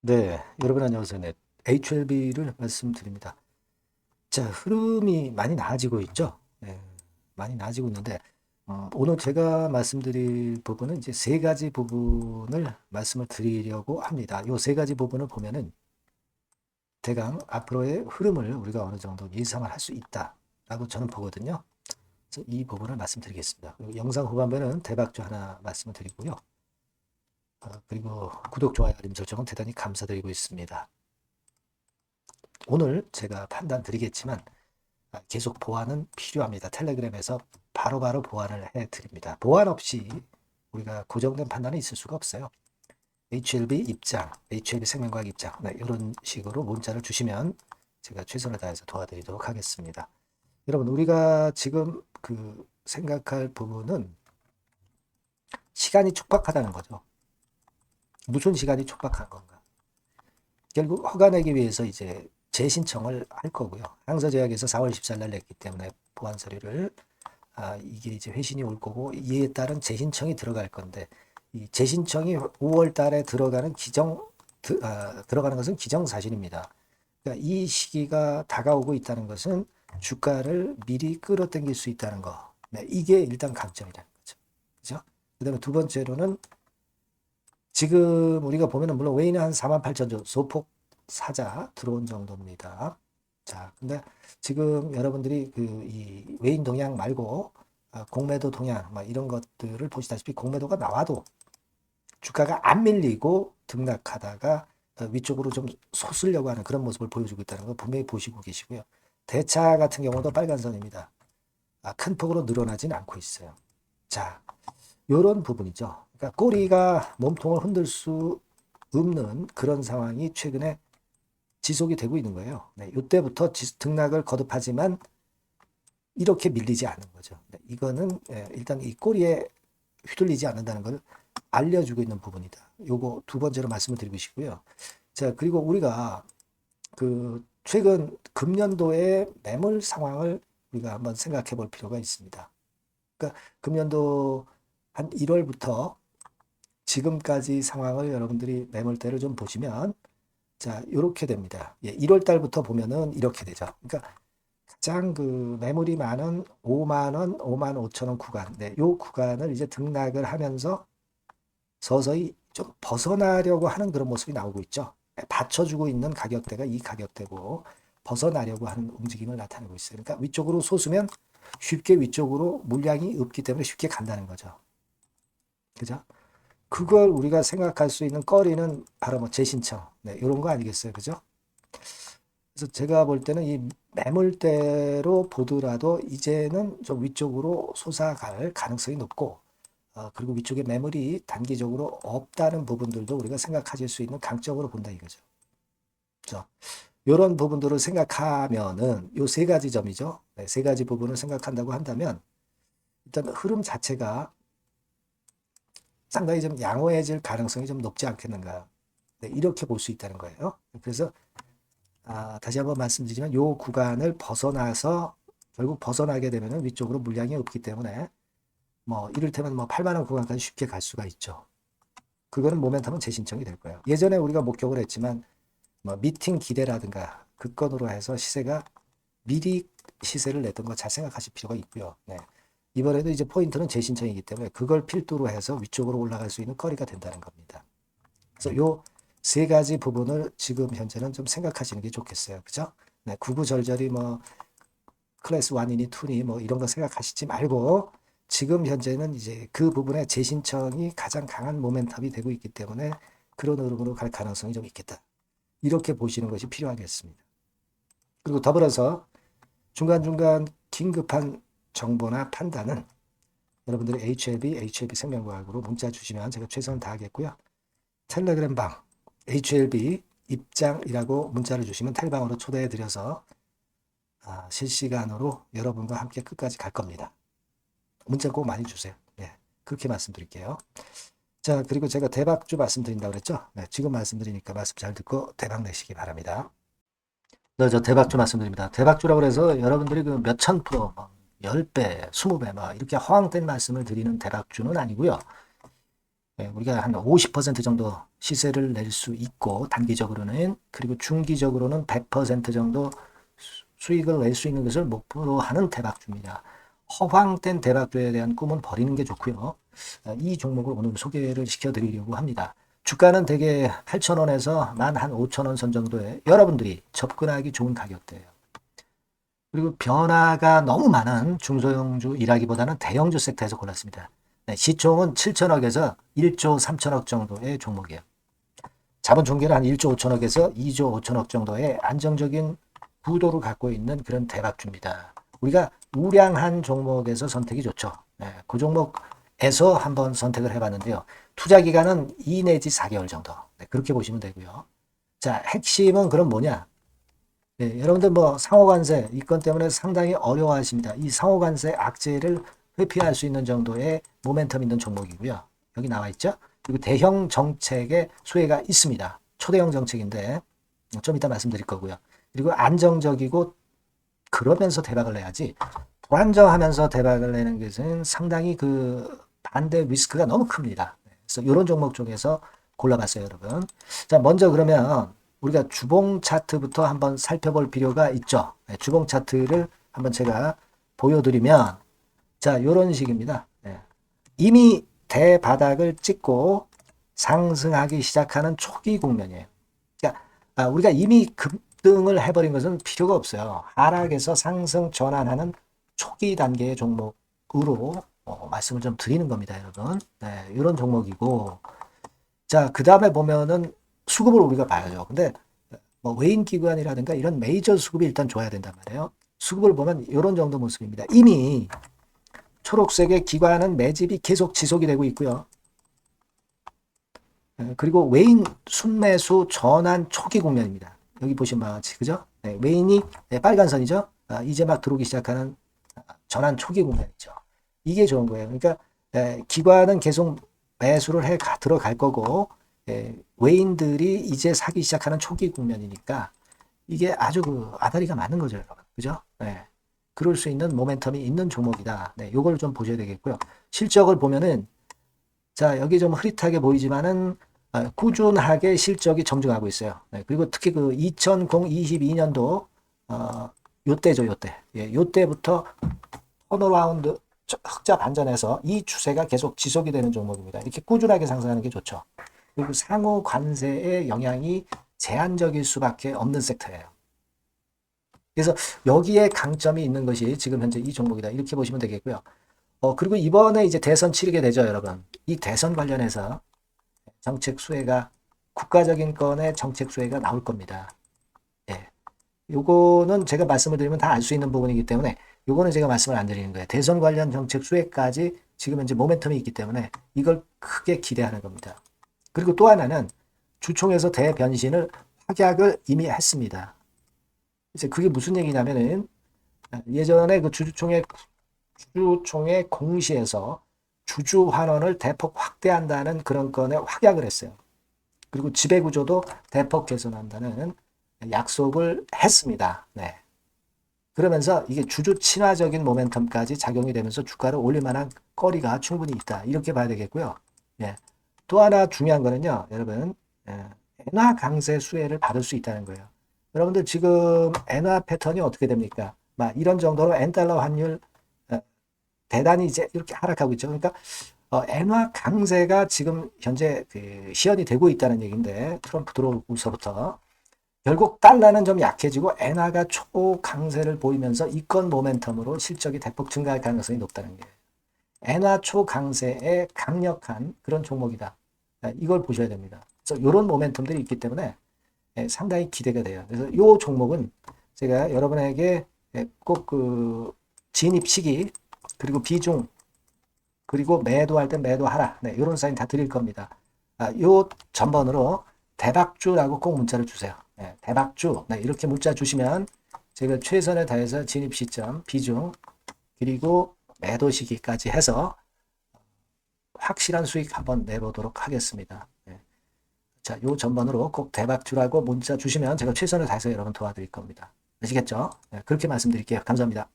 네, 여러분 안녕하세요. 네, HLB를 말씀드립니다. 자, 흐름이 많이 나아지고 있죠. 네, 많이 나아지고 있는데 어, 오늘 제가 말씀드릴 부분은 이제 세 가지 부분을 말씀을 드리려고 합니다. 요세 가지 부분을 보면은 대강 앞으로의 흐름을 우리가 어느 정도 예상을 할 수 있다라고 저는 보거든요. 그래서 이 부분을 말씀드리겠습니다. 영상 후반부에는 대박주 하나 말씀을 드리고요. 어, 그리고 구독, 좋아요, 알림 설정은 대단히 감사드리고 있습니다. 오늘 제가 판단 드리겠지만 아, 계속 보완은 필요합니다. 텔레그램에서 바로 바로 보완을 해 드립니다. 보완 없이 우리가 고정된 판단은 있을 수가 없어요. HLB 입장, HLB 생명과학 입장, 네, 이런 식으로 문자를 주시면 제가 최선을 다해서 도와드리도록 하겠습니다. 여러분, 우리가 지금 그 생각할 부분은 시간이 촉박하다는 거죠. 무슨 시간이 촉박한 건가? 결국 허가 내기 위해서 이제 재신청을 할 거고요. 항서제약에서 4월 14일 날 냈기 때문에 보안 서류를 아, 이게 이제 회신이 올 거고 이에 따른 재신청이 들어갈 건데 이 재신청이 5월 달에 들어가는 기정 드, 아, 들어가는 것은 기정사실입니다. 그러니까 이 시기가 다가오고 있다는 것은 주가를 미리 끌어당길 수 있다는 거. 네, 이게 일단 강점이라는 거죠. 그죠? 그 다음에 두 번째로는 지금 우리가 보면은 물론 웨이는 한 4만 8천 정 소폭 사자 들어온 정도입니다. 자, 근데 지금 여러분들이 그이 웨인 동향 말고 아, 공매도 동향 막 이런 것들을 보시다시피 공매도가 나와도 주가가 안 밀리고 등락하다가 어, 위쪽으로 좀 솟으려고 하는 그런 모습을 보여주고 있다는 걸 분명히 보시고 계시고요. 대차 같은 경우도 빨간 선입니다. 아, 큰 폭으로 늘어나진 않고 있어요. 자, 요런 부분이죠. 그러니까 꼬리가 몸통을 흔들 수 없는 그런 상황이 최근에 지속이 되고 있는 거예요. 네, 이때부터 등락을 거듭하지만 이렇게 밀리지 않는 거죠. 네, 이거는 예, 일단 이 꼬리에 휘둘리지 않는다는 걸 알려주고 있는 부분이다. 요거 두 번째로 말씀을 드리고 싶고요. 자, 그리고 우리가 그 최근 금년도의 매물 상황을 우리가 한번 생각해 볼 필요가 있습니다. 그러니까 금년도 한 1월부터 지금까지 상황을 여러분들이 매물대를 좀 보시면 자, 이렇게 됩니다. 예, 1월 달부터 보면은 이렇게 되죠. 그러니까 가장 그 매물이 많은 5만 원, 5만 5천 원 구간. 네, 요 구간을 이제 등락을 하면서 서서히 좀 벗어나려고 하는 그런 모습이 나오고 있죠. 예, 받쳐주고 있는 가격대가 이 가격대고 벗어나려고 하는 움직임을 나타내고 있어요. 그러니까 위쪽으로 솟으면 쉽게 위쪽으로 물량이 없기 때문에 쉽게 간다는 거죠. 그죠? 그걸 우리가 생각할 수 있는 거리는 바로 뭐 재신청, 네, 이런 거 아니겠어요, 그죠? 그래서 제가 볼 때는 이 매물대로 보더라도 이제는 좀 위쪽으로 솟아갈 가능성이 높고, 어, 그리고 위쪽에 매물이 단기적으로 없다는 부분들도 우리가 생각하실 수 있는 강점으로 본다 이거죠. 그죠? 이런 부분들을 생각하면은 요 세 가지 점이죠. 네, 세 가지 부분을 생각한다고 한다면 일단 흐름 자체가 상당히 좀 양호해질 가능성이 좀 높지 않겠는가. 네, 이렇게 볼 수 있다는 거예요. 그래서 아, 다시 한번 말씀드리지만 요 구간을 벗어나서 결국 벗어나게 되면 위쪽으로 물량이 없기 때문에 뭐 이를테면 뭐 8만 원 구간까지 쉽게 갈 수가 있죠. 그거는 모멘텀은 재신청이 될 거예요. 예전에 우리가 목격을 했지만 뭐 미팅 기대라든가 그 건으로 해서 시세가 미리 시세를 냈던 거 잘 생각하실 필요가 있고요. 네. 이번에도 이제 포인트는 재신청이기 때문에 그걸 필두로 해서 위쪽으로 올라갈 수 있는 거리가 된다는 겁니다. 그래서 요 세 가지 부분을 지금 현재는 좀 생각하시는 게 좋겠어요. 그죠? 네, 구구절절히 뭐 클래스 1이니 2니 뭐 이런 거 생각하시지 말고 지금 현재는 이제 그 부분에 재신청이 가장 강한 모멘텀이 되고 있기 때문에 그런 흐름으로 갈 가능성이 좀 있겠다. 이렇게 보시는 것이 필요하겠습니다. 그리고 더불어서 중간중간 긴급한 정보나 판단은 여러분들이 HLB, HLB 생명과학으로 문자 주시면 제가 최선을 다하겠고요. 텔레그램 방 HLB 입장이라고 문자를 주시면 텔방으로 초대해 드려서 아, 실시간으로 여러분과 함께 끝까지 갈 겁니다. 문자 꼭 많이 주세요. 네, 그렇게 말씀드릴게요. 자, 그리고 제가 대박주 말씀드린다고 그랬죠? 네, 지금 말씀드리니까 말씀 잘 듣고 대박 내시기 바랍니다. 네, 저 대박주 말씀드립니다. 대박주라고 해서 여러분들이 그 몇천 프로, 뭐 10배, 20배 막 이렇게 허황된 말씀을 드리는 대박주는 아니고요. 예, 우리가 한 50% 정도 시세를 낼 수 있고 단기적으로는 그리고 중기적으로는 100% 정도 수- 수익을 낼 수 있는 것을 목표로 하는 대박주입니다. 허황된 대박주에 대한 꿈은 버리는 게 좋고요. 아, 이 종목을 오늘 소개를 시켜드리려고 합니다. 주가는 대개 8,000원에서 만 한 5,000원 선 정도에 여러분들이 접근하기 좋은 가격대예요. 그리고 변화가 너무 많은 중소형주 일하기보다는 대형주 섹터에서 골랐습니다. 네, 시총은 7천억에서 1조 3천억 정도의 종목이에요. 자본 총계는 한 1조 5천억에서 2조 5천억 정도의 안정적인 구도를 갖고 있는 그런 대박주입니다. 우리가 우량한 종목에서 선택이 좋죠. 네, 그 종목에서 한번 선택을 해봤는데요. 투자 기간은 2 내지 4개월 정도. 네, 그렇게 보시면 되고요. 자, 핵심은 그럼 뭐냐? 네, 여러분들 뭐 상호관세 이 건 때문에 상당히 어려워하십니다. 이 상호관세 악재를 회피할 수 있는 정도의 모멘텀 있는 종목이고요. 여기 나와 있죠. 그리고 대형 정책의 수혜가 있습니다. 초대형 정책인데 좀 이따 말씀드릴 거고요. 그리고 안정적이고 그러면서 대박을 내야지 불안정하면서 대박을 내는 것은 상당히 그 반대 리스크가 너무 큽니다. 그래서 이런 종목 중에서 골라봤어요, 여러분. 자, 먼저 그러면 우리가 주봉 차트부터 한번 살펴볼 필요가 있죠. 네, 주봉 차트를 한번 제가 보여드리면 자, 요런 식입니다. 네. 이미 대바닥을 찍고 상승하기 시작하는 초기 국면이에요. 그러니까 아, 우리가 이미 급등을 해버린 것은 필요가 없어요. 하락에서 상승 전환하는 초기 단계의 종목으로 어, 말씀을 좀 드리는 겁니다, 여러분. 네, 이런 종목이고 자, 그 다음에 보면은 수급을 우리가 봐야죠. 근데 뭐 외인 기관이라든가 이런 메이저 수급이 일단 좋아야 된단 말이에요. 수급을 보면 이런 정도 모습입니다. 이미 초록색의 기관은 매집이 계속 지속이 되고 있고요. 예, 그리고 외인 순매수 전환 초기 국면입니다. 여기 보시면 바와 같이 그죠? 네, 외인이 네, 빨간 선이죠. 아, 이제 막 들어오기 시작하는 아, 전환 초기 국면이죠. 이게 좋은 거예요. 그러니까 예, 기관은 계속 매수를 해 가, 들어갈 거고 예, 외인들이 이제 사기 시작하는 초기 국면이니까 이게 아주 그 아다리가 맞는 거죠. 그죠? 네. 그럴 수 있는 모멘텀이 있는 종목이다. 네, 요걸 좀 보셔야 되겠고요. 실적을 보면은 자, 여기 좀 흐릿하게 보이지만은 아, 꾸준하게 실적이 정정하고 있어요. 네, 그리고 특히 그 2022년도 어, 요때죠, 요때. 예, 요때부터 턴어라운드 흑자 반전해서 이 추세가 계속 지속이 되는 종목입니다. 이렇게 꾸준하게 상승하는 게 좋죠. 그리고 상호 관세의 영향이 제한적일 수밖에 없는 섹터예요. 그래서 여기에 강점이 있는 것이 지금 현재 이 종목이다. 이렇게 보시면 되겠고요. 어, 그리고 이번에 이제 대선 치르게 되죠, 여러분. 이 대선 관련해서 정책 수혜가 국가적인 건의 정책 수혜가 나올 겁니다. 예. 요거는 제가 말씀을 드리면 다 알 수 있는 부분이기 때문에 요거는 제가 말씀을 안 드리는 거예요. 대선 관련 정책 수혜까지 지금 현재 모멘텀이 있기 때문에 이걸 크게 기대하는 겁니다. 그리고 또 하나는 주총에서 대변신을 확약을 이미 했습니다. 이제 그게 무슨 얘기냐면은 예전에 그 주주총회 주주총회 공시에서 주주 환원을 대폭 확대한다는 그런 건에 확약을 했어요. 그리고 지배 구조도 대폭 개선한다는 약속을 했습니다. 네. 그러면서 이게 주주 친화적인 모멘텀까지 작용이 되면서 주가를 올릴 만한 거리가 충분히 있다. 이렇게 봐야 되겠고요. 예. 또 하나 중요한 거는요, 여러분, 예. 엔화 강세 수혜를 받을 수 있다는 거예요. 여러분들 지금 엔화 패턴이 어떻게 됩니까? 막 이런 정도로 엔달러 환율 어, 대단히 이제 이렇게 하락하고 있죠. 그러니까 어, 엔화 강세가 지금 현재 그 시연이 되고 있다는 얘기인데 트럼프 들어오고서부터 결국 달러는 좀 약해지고 엔화가 초강세를 보이면서 이건 모멘텀으로 실적이 대폭 증가할 가능성이 높다는 게 엔화 초강세의 강력한 그런 종목이다. 네, 이걸 보셔야 됩니다. 그래서 이런 모멘텀들이 있기 때문에 예, 상당히 기대가 돼요. 그래서 이 종목은 제가 여러분에게 꼭 그 진입 시기 그리고 비중 그리고 매도할 때 매도하라. 네, 이런 사인 다 드릴 겁니다. 아, 요 전번으로 대박주라고 꼭 문자를 주세요. 네, 대박주. 네, 이렇게 문자 주시면 제가 최선을 다해서 진입 시점, 비중, 그리고 매도 시기까지 해서 확실한 수익 한번 내보도록 하겠습니다. 네. 자, 요 전번으로 꼭 대박주라고 문자 주시면 제가 최선을 다해서 여러분 도와드릴 겁니다. 아시겠죠? 네, 그렇게 말씀드릴게요. 감사합니다.